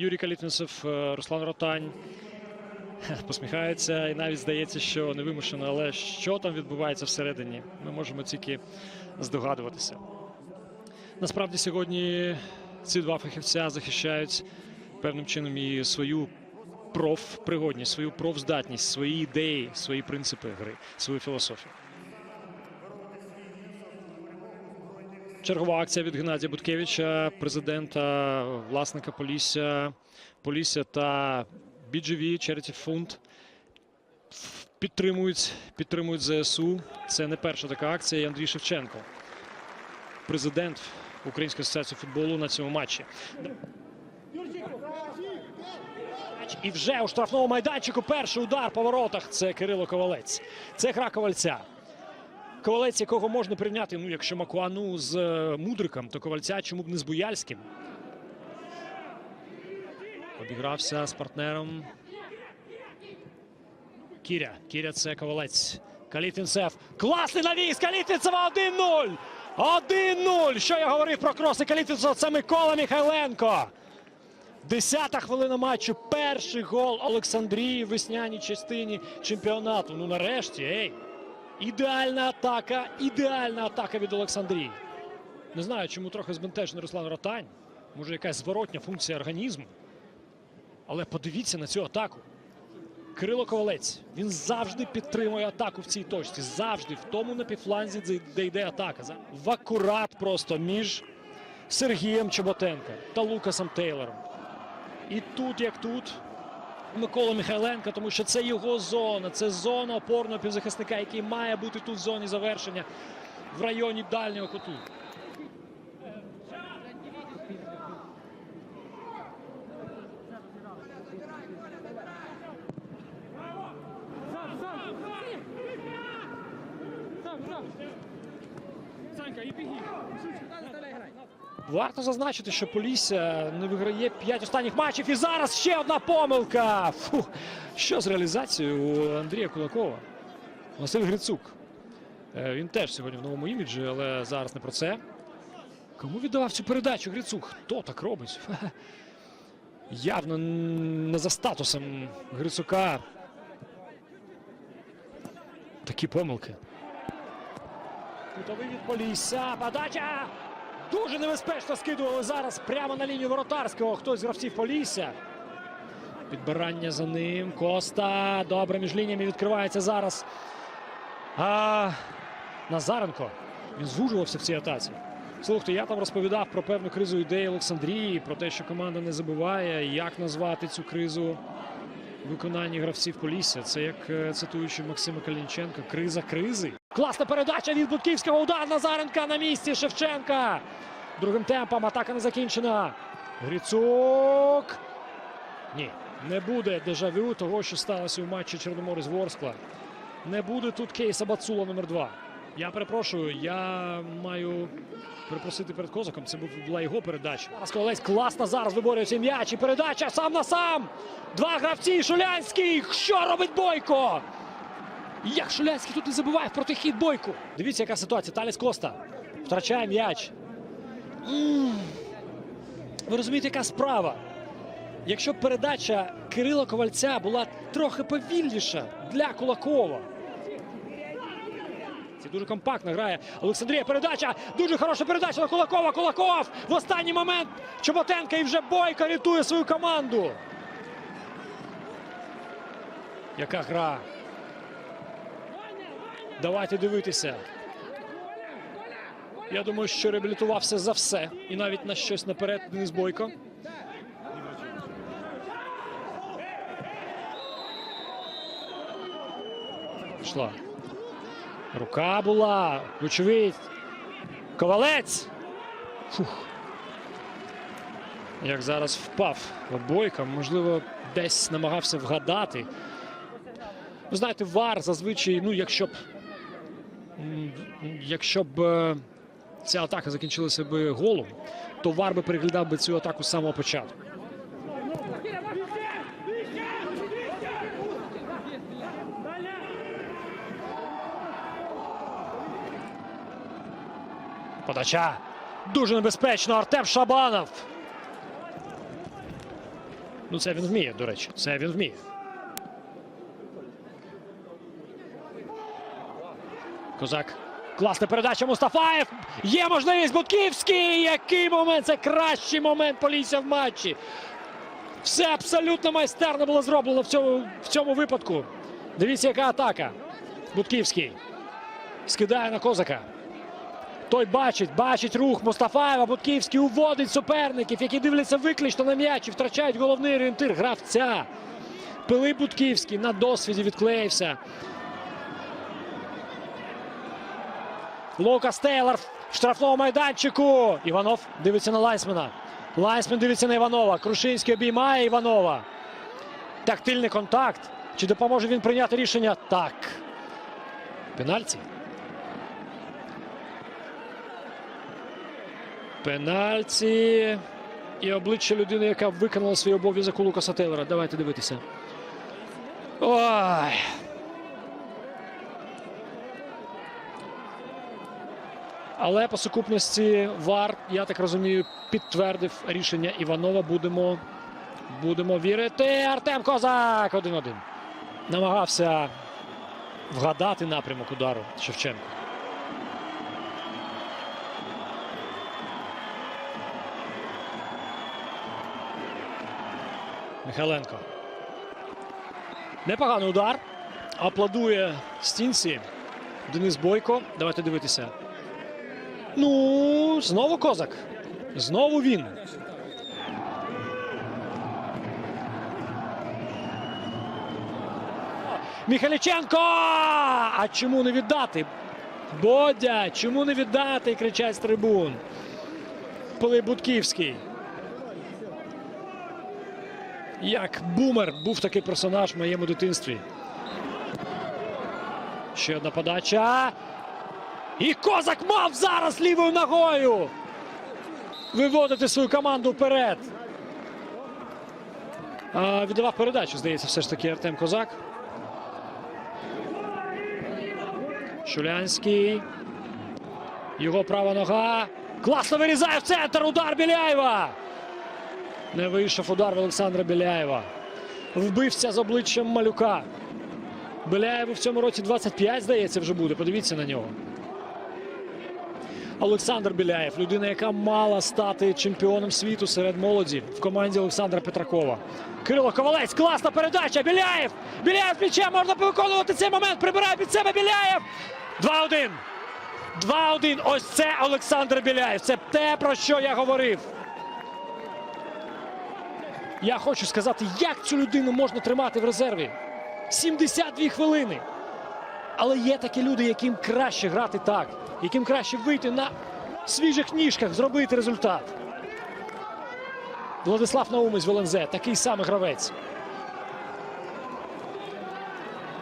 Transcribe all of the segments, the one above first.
Юрій Калітвінцев, е, Руслан Ротань. Посміхається і навіть здається, що невимушено, але що там відбувається всередині, ми можемо тільки здогадуватися. Насправді сьогодні ці два фахівця захищають певним чином і свою профпригодність, свою профздатність, свої ідеї, свої принципи гри, свою філософію. Чергова акція від Геннадія Буткевича, президента, власника Полісся, Полісся та BGV Charity Fund підтримують, підтримують ЗСУ. Це не перша така акція. І Андрій Шевченко, президент Української асоціації футболу на цьому матчі. І вже у штрафному майданчику перший удар по воротах. Це Кирило Ковалець. Це гра ковальця. Ковалець, якого можна прийняти, ну, якщо Макуану з е, Мудриком, то ковальця чому б не з Буяльським. Обігрався з партнером. Кіря. Кіря це ковалець. Калітвінцев. Класний навіс! Калітвінцева 1-0! 1-0! Що я говорив про кроси Калітвінцева? Це Микола Михайленко. Десята хвилина матчу. Перший гол Олександрії в весняній частині чемпіонату. Ну нарешті, ей! Ідеальна атака, ідеальна атака від Олександрії. Не знаю, чому трохи збентежений Руслан Ротань. Може, якась зворотня функція організму. Але подивіться на цю атаку. Кирило Ковалець. Він завжди підтримує атаку в цій точці. Завжди в тому напівфланзі, де- де йде атака. В акурат просто між Сергієм Чоботенка та Лукасом Тейлором. І тут, як тут, Микола Михайленко, тому що це його зона, це зона опорного півзахисника, який має бути тут в зоні завершення в районі дальнього куту. Санька, і біги. Варто зазначити, що Полісся не виграє 5 останніх матчів. І зараз ще одна помилка. Фу. Що з реалізацією у Андрія Кулакова? Василь Грицук. Е, Він теж сьогодні в новому іміджі, але зараз не про це. Кому віддавав цю передачу Грицук? Хто так робить? Явно не за статусом Грицука. Такі помилки. Кутовий від Полісся. Подача! Дуже небезпечно скидували зараз прямо на лінію воротарського. Хтось з гравців Полісся. Підбирання за ним. Коста. Добре між лініями відкривається зараз. А Назаренко. Він звужувався в цій атаці. Слухайте, я там розповідав про певну кризу ідеї Олександрії, про те, що команда не забуває, як назвати цю кризу в виконанні гравців Полісся. Це як е, цитуючи Максима Калінченка, криза кризи. Класна передача від Будківського удар Назаренка на місці Шевченка. Другим темпом атака не закінчена. Грицук. Ні, не буде дежавю того, що сталося у матчі Чорноморець Ворскла. Не буде тут кейса Бацула номер 2 Я перепрошую, я маю перепросити перед козаком. Це була його передача. Зараз Ковалець класно зараз виборюється м'яч. І передача сам на сам. Два гравці. Шулянський. Що робить Бойко? Як Шулянський тут не забуває в протихід Бойку. Дивіться, яка ситуація. Таліс Коста втрачає м'яч. Ви розумієте, яка справа? Якщо передача Кирила Ковальця була трохи повільніша для Кулакова. Це дуже компактно грає Олександрія. Передача. Дуже хороша передача на Кулакова. Кулаков в останній момент Чоботенка і вже Бойко рятує свою команду. Яка гра? Давайте дивитися. Я думаю, що реабілітувався за все. І навіть на щось наперед Денис Бойко. Пішла. Рука була. Вочевидь. Ковалець. Фух. Як зараз впав Бойко. Можливо, десь намагався вгадати. Ви знаєте, вар зазвичай, ну, якщо б. Якщо б е, ця атака закінчилася б голом, то вар би переглядав би цю атаку з самого початку. Подача. Дуже небезпечно. Артем Шабанов. Ну, це він вміє, до речі. Це він вміє. Козак. Класна передача Мустафаєв. Є можливість Будківський. Який момент? Це кращий момент Полісся в матчі. Все абсолютно майстерно було зроблено в цьому, в цьому випадку. Дивіться, яка атака. Будківський. Скидає на козака. Той бачить, бачить рух Мустафаєва. Будківський уводить суперників, які дивляться виключно на м'яч і втрачають головний орієнтир гравця. Пилип Будківський на досвіді відклеївся. Лукас Тейлор в штрафному майданчику. Іванов дивиться на Лайсмена. Лайсмен дивиться на Іванова. Крушинський обіймає Іванова. Тактильний контакт. Чи допоможе він прийняти рішення? Так. Пенальті. Пенальті. І обличчя людини, яка виконала свій обов'язок у Лукаса Тейлора. Давайте дивитися. Ой. Але по сукупності ВАР, я так розумію, підтвердив рішення Іванова. Будемо, будемо вірити. Артем Козак 1-1. Намагався вгадати напрямок удару Шевченко. Михайленко. Непоганий удар. Аплодує стінці. Денис Бойко. Давайте дивитися. Ну, знову козак. Знову він. Міхаліченко! А чому не віддати? Бодя, чому не віддати? кричать з трибун. Пилип. Як бумер був такий персонаж в моєму дитинстві. Ще одна подача. І Козак мав зараз лівою ногою виводити свою команду вперед. А, віддавав передачу, здається, все ж таки Артем Козак. Шулянський. Його права нога. Класно вирізає в центр. Удар Біляєва. Не вийшов удар в Олександра Біляєва. Вбився з обличчям малюка. Біляєву в цьому році 25, здається, вже буде. Подивіться на нього. Олександр Біляєв, людина, яка мала стати чемпіоном світу серед молоді в команді Олександра Петракова. Кирило Ковалець, класна передача. Біляєв! Біляєв з можна виконувати цей момент. Прибирає під себе Біляєв. 2-1. 2-1. Ось це Олександр Біляєв. Це те, про що я говорив. Я хочу сказати, як цю людину можна тримати в резерві. 72 хвилини. Але є такі люди, яким краще грати так, яким краще вийти на свіжих ніжках, зробити результат. Владислав Наумець в ЛНЗ, такий самий гравець.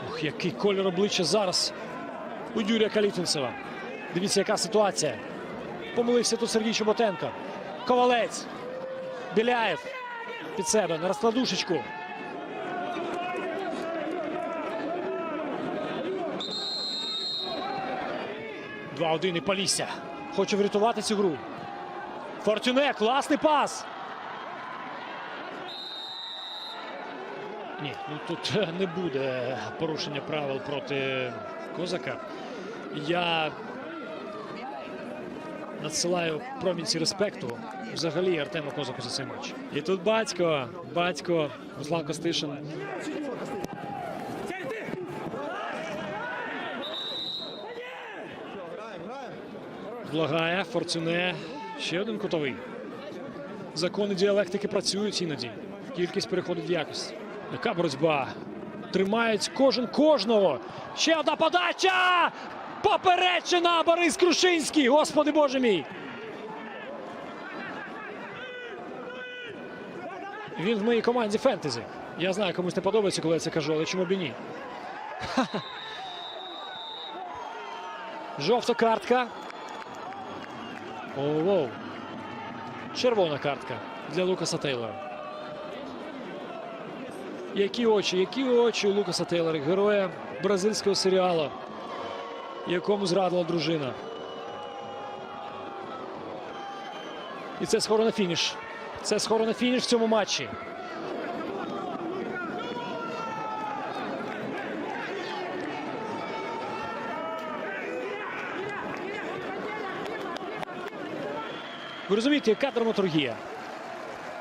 Ух, який колір обличчя зараз у Юрія Калітинцева. Дивіться, яка ситуація. Помилився тут Сергій Чоботенко. Ковалець. Біляєв під себе на розкладушечку. Два-один і Полісся. Хоче врятувати цю гру. Фортюне, класний пас. Ні, ну тут не буде порушення правил проти Козака. Я надсилаю промінці респекту взагалі Артему Козаку за цей матч. І тут батько, батько Руслан Костишин. Влагає, Форцюне. Ще один кутовий. Закони діалектики працюють іноді. Кількість переходить в якість. Яка боротьба? Тримають кожен кожного. Ще одна подача! Поперечина Борис Крушинський. Господи Боже мій. Він в моїй команді фентезі. Я знаю, комусь не подобається, коли я це кажу, але чому б і ні? Жовта картка. Оу. Червона картка для Лукаса Тейлора. Які очі, які очі у Лукаса Тейлора, героя бразильського серіалу, якому зрадила дружина. І це скоро на фініш. Це скоро на фініш в цьому матчі. Ви розумієте, яка драматургія?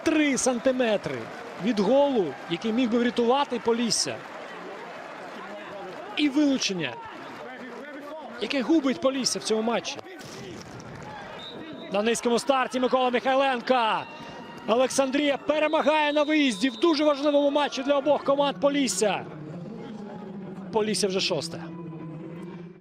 Три сантиметри від голу, який міг би врятувати Полісся. І вилучення, яке губить Полісся в цьому матчі. На низькому старті Микола Михайленка. Олександрія перемагає на виїзді в дуже важливому матчі для обох команд Полісся. Полісся вже шосте.